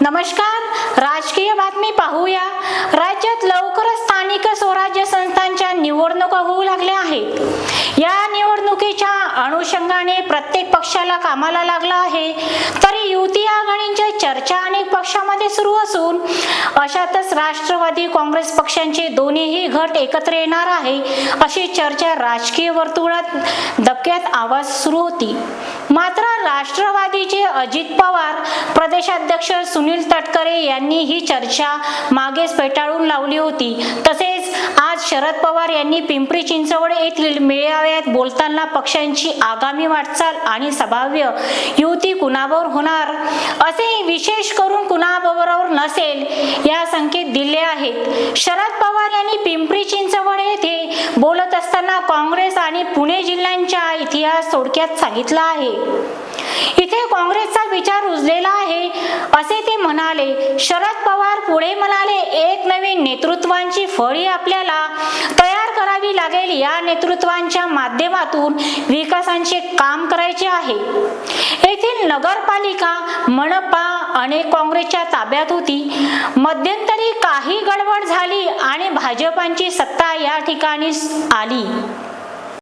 नमस्कार राजकीय बातमी पाहूया. राज्यात लवकरच स्थानिक स्वराज्य संस्थांच्या निवडणुका होऊ लागल्या आहेत. या निवडणुकीच्या अनुषंगाने प्रत्येक पक्षाला कामाला लागला आहे. तरी युती आघाडींच्या चर्चा अनेक पक्षामध्ये सुरू असून अशातच राष्ट्रवादी काँग्रेस पक्षांचे दोन्हीही गट एकत्र येणार आहे अशी चर्चा राजकीय वर्तुळात दबक्यात आवाज सुरू होती. मात्र राष्ट्रवादीचे अजित पवार प्रदेशाध्यक्ष सुनील तटकरे यांनी ही चर्चा मागेच पेटाळून लावली होती. तसेच आज शरद पवार यांनी पिंपरी चिंचवड येथील मेळाव्यात बोलताना पक्षांची आगामी वाटचाल आणि संभाव्य युती कुणाबरोबर होणार असे विशेष करून कुणाबरोबर नसेल या संकेत दिले आहेत. शरद पवार यांनी बोलत काँग्रेस आणि पुणे जिल्ह्यांचा इतिहास थोडक्यात सांगितला आहे. इथे काँग्रेसचा विचार रुजलेला आहे असे ते म्हणाले. शरद पवार पुढे म्हणाले एक नवीन नेतृत्वांची फळी आपल्याला तयार करावी लागेल. या नेतृत्वांच्या माध्यमातून विकासांचे काम करायचे आहे. येथील नगरपालिका मनपा अनेक काँग्रेसच्या ताब्यात होती. मध्यंतरी काही गडबड झाली आणि भाजपांची सत्ता या ठिकाणी आली.